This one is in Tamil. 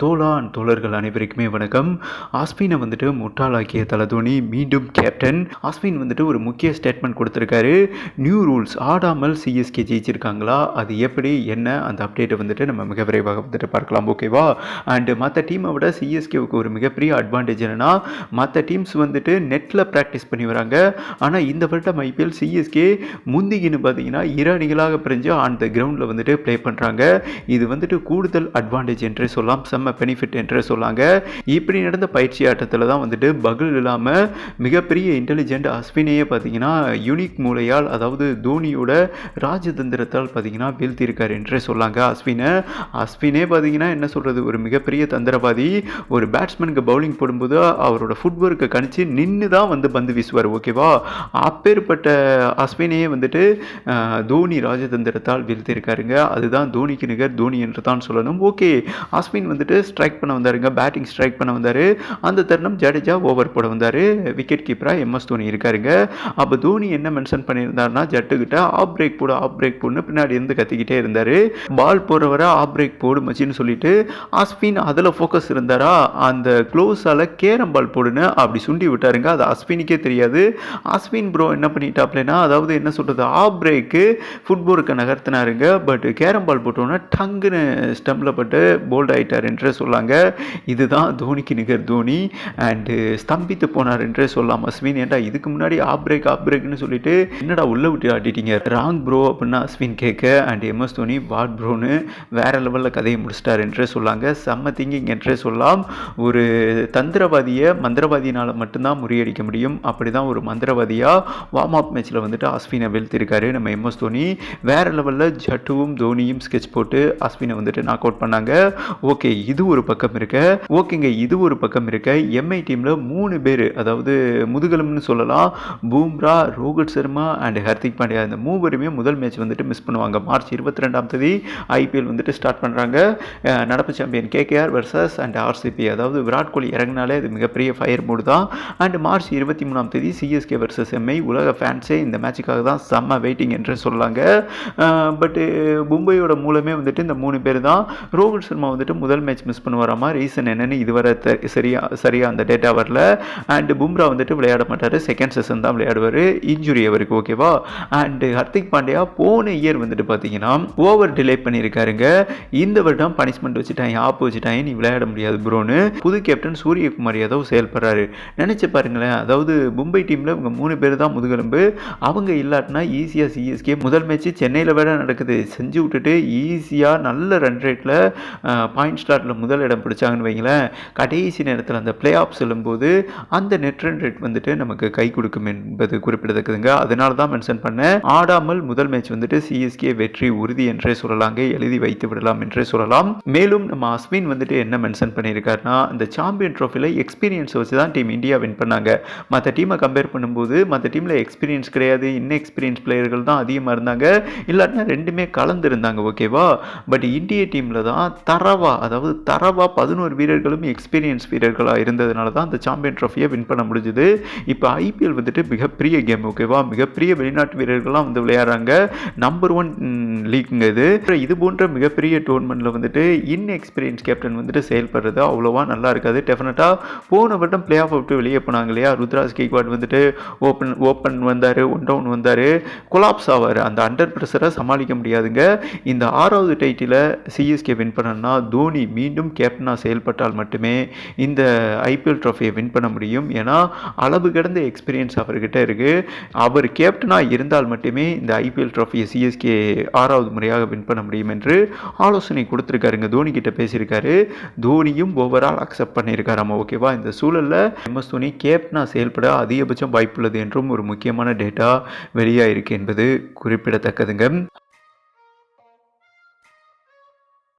தோலான் தோழர்கள் அனைவருக்குமே வணக்கம். ஆஸ்பினை வந்துட்டு முட்டாளாக்கிய தலதோனி மீண்டும் கேப்டன் ஆஸ்பின் வந்துட்டு ஒரு முக்கிய ஸ்டேட்மெண்ட் கொடுத்துருக்காரு. நியூ ரூல்ஸ் ஆடாமல் சிஎஸ்கே ஜெயிச்சிருக்காங்களா? அது எப்படி என்ன? அந்த அப்டேட்டை வந்துட்டு நம்ம மிக விரைவாக வந்துட்டு பார்க்கலாம் ஓகேவா அண்டு மற்ற டீமை விட சிஎஸ்கேவுக்கு ஒரு மிகப்பெரிய அட்வான்டேஜ் என்னென்னா மற்ற டீம்ஸ் வந்துட்டு நெட்டில் ப்ராக்டிஸ் பண்ணி வராங்க. ஆனால் இந்த வருடம் ஐபிஎல் சிஎஸ்கே முந்திகின்னு பார்த்தீங்கன்னா இரு அணிகளாக பிரிஞ்சு அந்த கிரவுண்டில் வந்துட்டு ப்ளே பண்ணுறாங்க இது வந்துட்டு கூடுதல் அட்வான்டேஜ் என்றே சொல்லலாம் செம்ம பெனிஃபிட் என்று சொல்லாங்க. இப்படி நடந்த பயிற்சி ஆட்டத்தில் தான் வந்துட்டு பகுல் இல்லாமல் மிகப்பெரிய இன்டெலிஜென்ட் அஸ்வினையே பார்த்தீங்கன்னா யூனிக் மூலையால் அதாவது தோனியோட ராஜதந்திரத்தால் பார்த்தீங்கன்னா வீழ்த்தியிருக்கார் என்றே சொல்லாங்க அஸ்வினை. அஸ்வினே பார்த்தீங்கன்னா என்ன சொல்கிறது ஒரு மிகப்பெரிய தந்திரவாதி. ஒரு பேட்ஸ்மேனுக்கு பவுலிங் போடும்போது அவரோட ஃபுட் ஒர்க்கை கணிச்சு நின்று தான் வந்து பந்து வீசுவார் ஓகேவா அப்பேற்பட்ட அஸ்வினையே வந்துட்டு தோனி ராஜதந்திரத்தால் வீழ்த்தியிருக்காருங்க. அதுதான் தோனிக்கு நிகர் தோனி என்று தான் சொல்லணும். ஓகே அஸ்வின் வந்துட்டு ஸ்ட்ரைக் பண்ண வந்தாருங்க. பேட்டிங் ஸ்ட்ரைக் பண்ண வந்தார். அந்த தருணம் ஜடேஜா ஓவர் போட வந்தார். விக்கெட் கீப்பராக எம்எஸ் தோனி இருக்காருங்க. அப்போ தோனி என்ன மென்ஷன் பண்ணியிருந்தாருன்னா ஜட்டுக்கிட்ட ஆஃப் பிரேக் போடு ஆஃப் பிரேக் போடுன்னு பின்னாடி இருந்து கத்திக்கிட்டே இருந்தார். பால் போடுறவரை ஆஃப் பிரேக் போடு மச்சின்னு சொல்லிட்டு அஸ்வின் அதில் ஃபோக்கஸ் இருந்தாரா? அந்த க்ளோஸால் கேரம் பால் போடுன்னு அப்படி சுண்டி விட்டாருங்க. அது அஸ்வினுக்கே தெரியாது. அஸ்வின் ப்ரோ என்ன பண்ணிட்டாப்லனா அதாவது என்ன சொல்கிறது ஆஃப் பிரேக்கு ஃபுட்போருக்கு நகர்த்தினாருங்க. பட் கேரம் பால் போட்டோன்னே டங்குன்னு ஸ்டம்பில் பட்டு போல்ட் ஆகிட்டாருன்ற என்றே சொல்லாங்க. இதுதான் தோனிக்கு நிகர் தோனி. அண்டு ஸ்தம்பித்து போனார் என்றே சொல்லலாம் அஸ்வின். ஏன்டா இதுக்கு முன்னாடி ஆப் பிரேக் ஆப் பிரேக்னு சொல்லிட்டு என்னடா உள்ள விட்டு ஆட்டிட்டீங்க ராங் ப்ரோ அப்படின்னா அஸ்வின் கேட்க அண்ட் எம்எஸ் தோனி வாட் ப்ரோன்னு வேற லெவலில் கதையை முடிச்சிட்டார் என்றே சொல்லாங்க. செம்ம திங்கிங் என்றே சொல்லலாம் ஒரு தந்திரவாதியை மந்திரவாதியினால் மட்டும்தான் முறியடிக்க முடியும். அப்படி தான் ஒரு மந்திரவாதியாக வார்ம் அப் மேட்ச்சில் வந்துட்டு அஸ்வினை வீழ்த்திருக்காரு நம்ம எம்எஸ் தோனி. வேற லெவலில் ஜட்டுவும் தோனியும் ஸ்கெட்ச் போட்டு அஸ்வினை வந்துட்டு நாக் அவுட் பண்ணாங்க. ஓகே இது ஒரு பக்கம் இருக்க. ஓகேங்க இது ஒரு பக்கம் இருக்க. எம்ஐ டீமில் மூணு பேர் அதாவது முதுகெலும்புன்னு சொல்லலாம் பூம்ரா ரோஹித் சர்மா அண்ட் ஹர்திக் பாண்டியா. இந்த மூவருமே முதல் மேட்ச் வந்துட்டு மிஸ் பண்ணுவாங்க. மார்ச் இருபத்தி ரெண்டாம் தேதி ஐபிஎல் வந்துட்டு ஸ்டார்ட் பண்ணுறாங்க நடப்பு champion KKR versus and RCB அதாவது விராட் கோலி இறங்கினாலே இது மிகப்பெரிய ஃபயர் மூடு தான். அண்ட் மார்ச் இருபத்தி மூணாம் தேதி சிஎஸ்கே வர்சஸ் எம்ஐ உலக ஃபேன்ஸே இந்த மேட்சுக்காக தான் செம்ம வெயிட்டிங் என்று சொல்லாங்க. பட்டு மும்பையோட மூலமே வந்துட்டு இந்த மூணு பேர் தான். ரோஹித் சர்மா வந்துட்டு முதல் மேட்ச் மிஸ் பண்ணுவாராமா ரீசன் என்னென்னு இதுவரை சரியாக சரியா சரியா அந்த டேட்டா வரல. அண்ட் பும்ரா வந்துட்டு விளையாட மாட்டார். செகண்ட் செஷன் தான் விளையாடுவார். இன்ஜுரி அவருக்கு ஓகேவா அண்ட் ஹர்திக் பாண்டியா போன இயர் வந்துட்டு பார்த்தீங்கன்னா ஓவர் டிலே பண்ணியிருக்காருங்க. இந்த வருடம் பனிஷ்மெண்ட் வச்சுட்டாங்க ஆப் வச்சுட்டாங்க நீ விளையாட முடியாது ப்ரோன்னு. புது கேப்டன் சூரியகுமார் யாதவ் செயல்படுறாரு. நினச்சி பாருங்களேன். அதாவது மும்பை டீமில் இவங்க மூணு பேர் தான் முதுகெலும்பு. அவங்க இல்லாட்டினா ஈஸியாக சிஎஸ்கே முதல் மேட்ச் சென்னையில் வேற நடக்குது. செஞ்சு விட்டுட்டு ஈஸியாக நல்ல ரன் ரேட்டில் பாயிண்ட் ஸ்டார்ட்டில் முதல் இடம் பிடிச்சாங்கன்னு வைங்களேன். கடைசி நேரத்தில் அந்த பிளே ஆஃப் செல்லும்போது அந்த நெட் ரன் ரேட் வந்துட்டு நமக்கு கை கொடுக்கும் என்பது குறிப்பிடத்தக்கதுங்க. அதனால தான் மென்ஷன் பண்ணேன். ஆடாமல் முதல் மேட்ச் வந்துட்டு சிஎஸ்கே வெற்றி உறுதி என்றே சொல்லலாங்க. எழுதி வைத்து விடலாம் என்றே சொல்லலாம். மேலும் நம்ம அஸ்வின் வந்துட்டு என்ன மென்ஷன் பண்ணியிருக்காருன்னா இந்த சாம்பியன் ட்ராஃபியில் எக்ஸ்பீரியன்ஸ் வச்சு தான் டீம் இந்தியா வின் பண்ணாங்க. மற்ற டீமை கம்பேர் பண்ணும்போது மற்ற டீமில் எக்ஸ்பீரியன்ஸ் கிடையாது இன்எக்ஸ்பீரியன்ஸ் பிளேயர்கள் தான் அதிகமாக இருந்தாங்க. இல்லாட்டினா ரெண்டுமே கலந்து இருந்தாங்க ஓகேவா பட் இந்திய டீமில் தான் தரவா அதாவது தரவா பதினோரு வீரர்களும் எக்ஸ்பீரியன்ஸ் வீரர்களாக இருந்ததுனால தான் அந்த சாம்பியன் ட்ராஃபியை வின் பண்ண முடிஞ்சுது. இப்போ ஐபிஎல் வந்துட்டு மிகப்பெரிய கேம் ஓகேவா மிகப்பெரிய வெளிநாட்டு வீரர்கள்லாம் வந்து விளையாடுறாங்க. நம்பர் ஒன் லீக்குங்க இது. இது போன்ற மிகப்பெரிய டோர்னமெண்ட்டில் வந்துட்டு இன்எக்ஸ்பீரியன்ஸ் கேப்டன் வந்துட்டு செயல்படுறது அவ்வளோவா நல்லா இருக்காது. டெஃபினட்டாக போன வருடம் பிளே ஆஃப் விட்டு வெளியே போனாங்க இல்லையா? ருத்ராஜ் கேக்வாட் வந்துட்டு ஓப்பன் ஓப்பன் வந்தார் ஒன் டவுன் வந்தார். கொலாப்ஸ் ஆவார். அந்த அண்டர் ப்ரெஷரை சமாளிக்க முடியாதுங்க. இந்த ஆறாவது டைட்டில் சிஎஸ்கே வின் பண்ணணும்னா தோனி மீண்டும் கேப்டனாக செயல்பட்டால் மட்டுமே இந்த ஐபிஎல் ட்ராஃபியை வின் பண்ண முடியும். ஏன்னா அளவு கடந்த எக்ஸ்பீரியன்ஸ் அவர்கிட்ட இருக்குது அவர் கேப்டனாக இருந்தால் மட்டுமே இந்த ஐபிஎல் ட்ராஃபியை சிஎஸ்கே ஆறாவது முறையாக வின் பண்ண முடியும் என்று ஆலோசனை கொடுத்துருக்காருங்க. தோனி கிட்ட பேசியிருக்காரு. தோனியும் ஓவரால் அக்செப்ட் பண்ணியிருக்காராம்? ஓகேவா இந்த சூழலில் எம்எஸ் தோனி கேப்டனாக செயல்பட அதிகபட்சம் வாய்ப்புள்ளது என்றும் ஒரு முக்கியமான டேட்டா வெளியாயிருக்கு என்பது குறிப்பிடத்தக்கதுங்க.